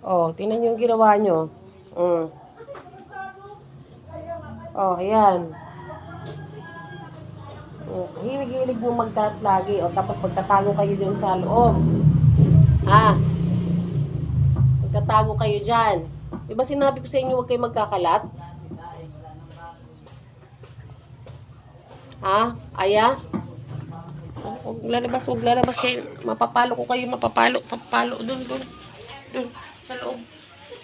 Oh, tingnan niyo yung ginawa niyo. Mm. Oh, ayan. Oh, hilig-hilig mo magkalat lagi. O, tapos magtatago kayo dyan sa loob. Ha? Magtatago kayo dyan. Di ba sinabi ko sa inyo huwag kayo magkakalat? Ha? Aya? Huwag lalabas, huwag lalabas kayo. Mapapalo ko kayo, mapapalo, papalo. Doon, doon. Doon, sa loob.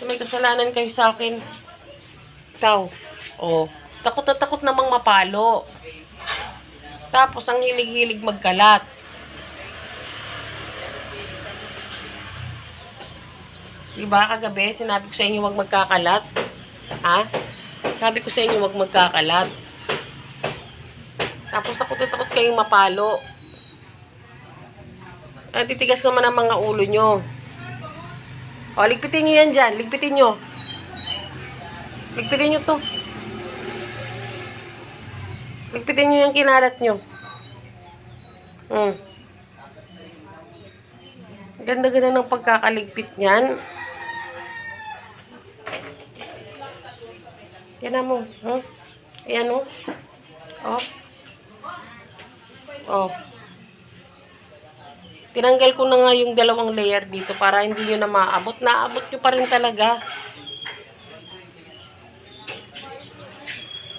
So, may kasalanan kayo sa akin. Ikaw. Oh. Takot na takot namang mapalo. Tapos, ang hilig-hilig magkalat. Diba kagabi, sinabi ko sa inyo huwag magkakalat? Ha? Sabi ko sa inyo huwag magkakalat. Tapos takot na takot kayong mapalo. At titigas naman ang mga ulo nyo. O, ligpitin nyo yan dyan. Ligpitin nyo. Ligpitin nyo to. Ligpitin nyo yung kinalat nyo. Hmm. Ganda-ganda ng pagkakaligpit niyan. Yan mo. Hmm? Ayan o. Oh. Oh. Tinanggal ko na nga yung dalawang layer dito para hindi nyo na maabot. Naabot nyo pa rin talaga.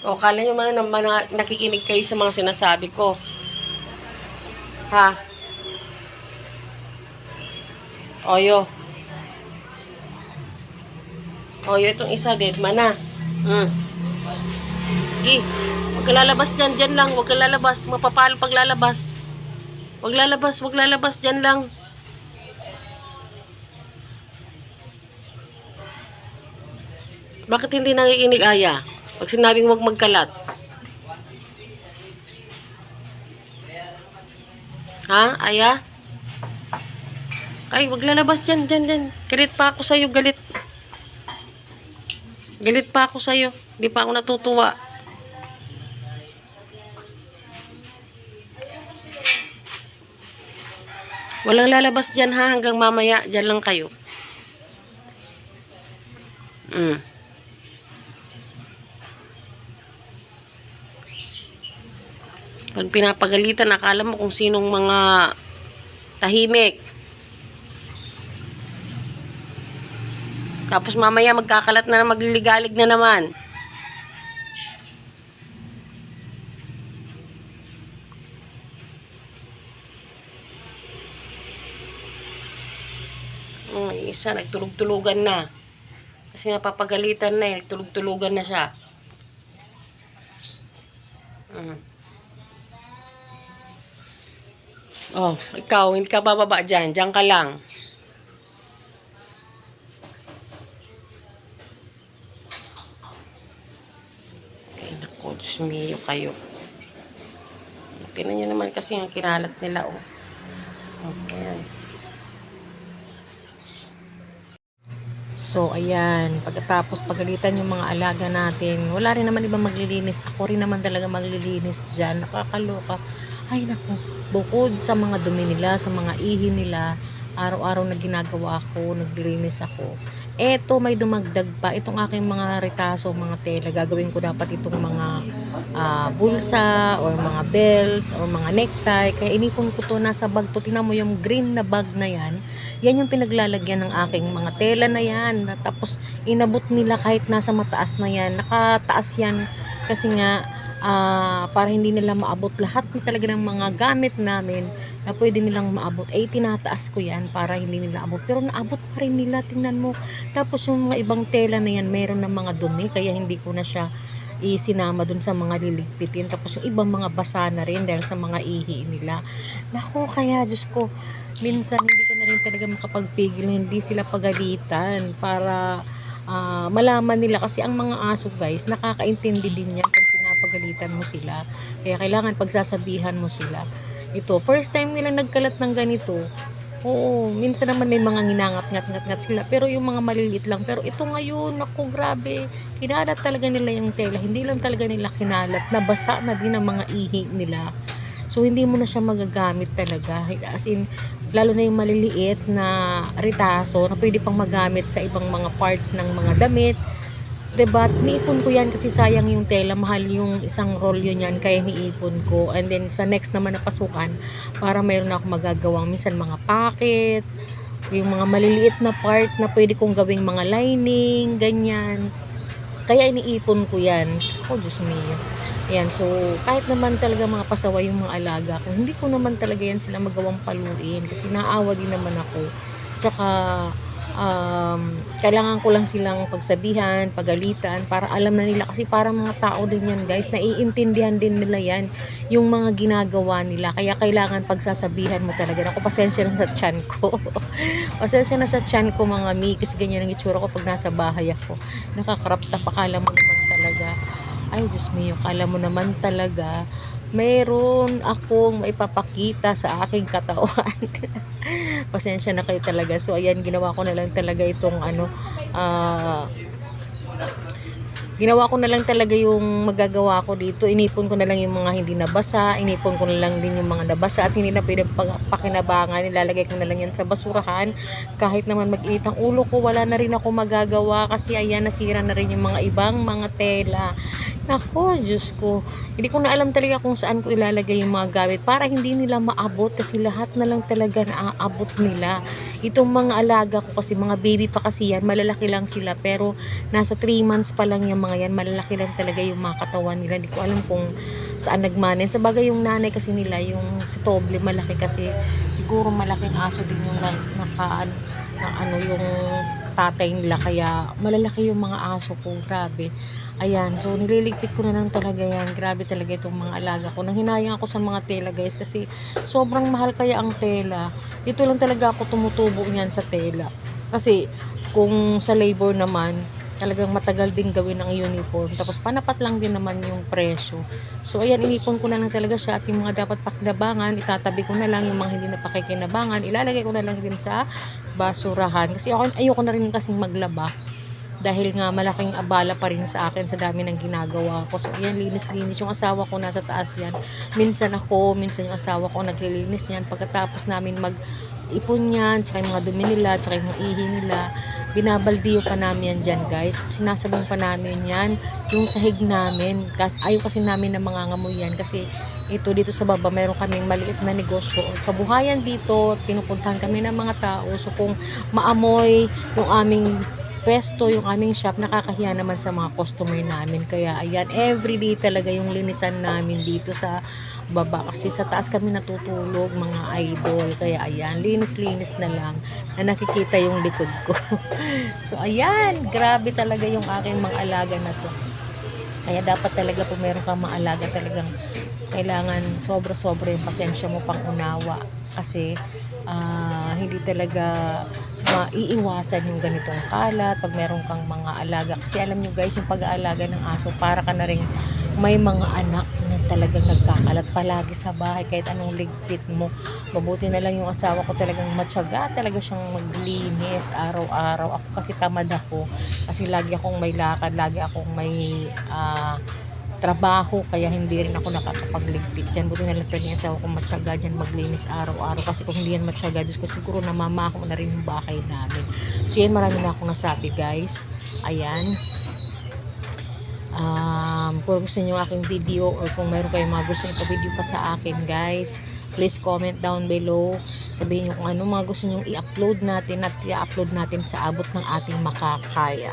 O, kala nyo man naman na nakikinig kayo sa mga sinasabi ko. Ha? Oyo. Oyo, itong isa, dead man na. Hmm. Eh, huwag ka lalabas dyan, dyan lang. Huwag ka lalabas. Mapapalo pag Huwag lalabas, huwag lalabas, dyan lang. Bakit hindi nakikinig, Aya? Pag sinabing huwag magkalat. Ha, Aya? Ay, huwag lalabas dyan, dyan, dyan. Galit pa ako sa'yo, galit. Galit pa ako sa'yo. Hindi pa ako natutuwa. Walang lalabas dyan ha, hanggang mamaya, dyan lang kayo. Mm. Pag pinapagalitan, akala mo kung sinong mga tahimik. Tapos mamaya magkakalat na magliligalig na naman. Oh, isa, nagtulog-tulugan na. Kasi napapagalitan na eh, nagtulog-tulugan na siya. Mm. Oh, ikaw, hindi ka bababa dyan. Diyan ka lang. Ay, naku, Diyos kayo. Tinan nyo naman kasi ang kinalat nila. Oh, ayan. So, ayan. Pagkatapos pagalitan yung mga alaga natin, wala rin naman ibang maglilinis. Ako rin naman talaga maglilinis dyan. Nakakaloka. Ay, naku. Bukod sa mga dumi nila, sa mga ihi nila, araw-araw na ginagawa ko, naglilinis ako. Eto, may dumagdag pa. Itong aking mga retaso, mga tela, gagawin ko dapat itong mga ah, bulsa, or mga belt, or mga necktie. Kaya inipon ko to, nasa bag to. Tinan mo yung green na bag na yan. Yan yung pinaglalagyan ng aking mga tela na yan. Tapos, inabot nila kahit nasa mataas na yan. Nakataas yan kasi nga, ah, para hindi nila maabot lahat ng talaga ng mga gamit namin na pwede nilang maabot. Eh, tinataas ko yan para hindi nila abot. Pero naabot pa rin nila, tingnan mo. Tapos yung mga ibang tela na yan, meron ng mga dumi, kaya hindi ko na siya isinama dun sa mga liligpitin. Tapos yung ibang mga basa na rin dahil sa mga ihi nila. Nako, kaya Diyos ko, minsan hindi ko na rin talaga makapagpigil, hindi sila pagalitan para ah, malaman nila. Kasi ang mga aso guys, nakakaintindi din yan pag pinapagalitan mo sila. Kaya kailangan pagsasabihan mo sila. Ito, first time nila nagkalat ng ganito. Oo, minsan naman may mga nginangat-ngat-ngat sila. Pero yung mga maliliit lang. Pero ito ngayon, naku, grabe. Kinalat talaga nila yung tela. Hindi lang talaga nila kinalat. Nabasa na din ang mga ihi nila. So, hindi mo na siya magagamit talaga. As in, lalo na yung maliliit na ritaso na pwede pang magamit sa ibang mga parts ng mga damit. 'Di ba? Niipon ko yan kasi sayang yung tela, mahal yung isang roll yun yan, kaya niipon ko. And then sa next naman na pasukan, para mayroon ako magagawang minsan mga pocket, yung mga maliliit na part na pwede kong gawing mga lining, ganyan. Kaya iniipon ko yan. Oh, Diyos mio. Ayan, so kahit naman talaga mga pasaway yung mga alaga ko, hindi ko naman talaga yan sila magawang paluin kasi naawa din naman ako. Tsaka, um, kailangan ko lang silang pagsabihan, pagalitan, para alam na nila. Kasi para mga tao din yan guys, naiintindihan din nila yan, yung mga ginagawa nila. Kaya kailangan pagsasabihan mo talaga. Ako, pasensya na sa chan ko. pasensya na sa chan ko mga mi, kasi ganyan ang itsura ko pag nasa bahay ako. Nakakrap na pakala mo naman talaga. Ay, Diyos mio, kala mo naman talaga meron akong maipapakita sa aking katawan. Pasensya na kayo talaga. So, ayan, ginawa ko na lang talaga itong ano, ah, ginawa ko na lang talaga yung magagawa ko dito. Inipon ko na lang yung mga hindi nabasa. Inipon ko na lang din yung mga nabasa at hindi na pwede pakinabangan. Nilalagay ko na lang yan sa basurahan. Kahit naman mag-init ang ulo ko, wala na rin ako magagawa kasi ayan, nasira na rin yung mga ibang mga tela. Nako, Diyos ko. Hindi ko na alam talaga kung saan ko ilalagay yung mga gamit para hindi nila maabot kasi lahat na lang talaga naaabot nila. Itong mga alaga ko kasi mga baby pa kasi yan, malalaki lang sila pero nasa 3 months pa lang yung mga yan, malalaki lang talaga yung mga katawan nila. Hindi ko alam kung saan nagmanen. Sa bagay yung nanay kasi nila, yung si Toble, malaki kasi. Siguro malaking aso din yung na, naka, na, ano yung tatay nila. Kaya malalaki yung mga aso ko grabe. Ayan so nililigpit ko na lang talaga yan. Grabe talaga itong mga alaga ko. Nang hinayang ako sa mga tela guys kasi sobrang mahal kaya ang tela. Dito lang talaga ako tumutubo niyan sa tela. Kasi kung sa labor naman talagang matagal din gawin ang uniform tapos panapat lang din naman yung presyo so ayan inipon ko na lang talaga siya at yung mga dapat pakinabangan itatabi ko na lang yung mga hindi na pakikinabangan ilalagay ko na lang din sa basurahan kasi ako, ayoko na rin kasing maglaba dahil nga malaking abala pa rin sa akin sa dami ng ginagawa ko. So, yan, linis-linis. Yung asawa ko nasa taas yan. Minsan ako, minsan yung asawa ko naglilinis yan. Pagkatapos namin mag ipon yan, tsaka yung mga dumi nila, tsaka yung ihi nila, binabaldiyo pa namin yan dyan guys. Sinasabong pa namin yan, yung sahig namin. Kas, ayaw kasi namin na mangangamoy yan kasi ito dito sa baba meron kaming maliit na negosyo kabuhayan dito pinupuntahan kami ng mga tao so kung maamoy yung aming pwesto yung aming shop nakakahiya naman sa mga customer namin kaya ayan everyday talaga yung linisan namin dito sa baba. Kasi sa taas kami natutulog mga idol. Kaya ayan linis-linis na lang na nakikita yung likod ko. So ayan grabe talaga yung aking mga alaga na to. Kaya dapat talaga po meron kang mga alaga talagang kailangan sobra-sobra yung pasensya mo pang unawa. Kasi ah, hindi talaga maiiwasan yung ganitong kalat pag meron kang mga alaga. Kasi alam nyo guys yung pag-aalaga ng aso para ka na rin may mga anak. na talagang nagkakalat palagi sa bahay kahit anong ligpit mo. Mabuti na lang yung asawa ko talagang matyaga talaga siyang maglinis araw-araw. Ako kasi tamad ako kasi lagi akong may lakad lagi akong may ah, trabaho kaya hindi rin ako nakakapagligpit dyan. Buti na lang talaga yung asawa ko matyaga dyan maglinis araw-araw. Kasi kung hindi yan matyaga Diyos ko siguro namamaho na rin yung bahay namin. So yan marami na akong nasabi guys. Ayan kung gusto nyo aking video or kung meron kayong mga gusto ipa-video pa sa akin guys please comment down below. Sabihin nyo kung ano mga gusto nyo i-upload natin at i-upload natin sa abot ng ating makakaya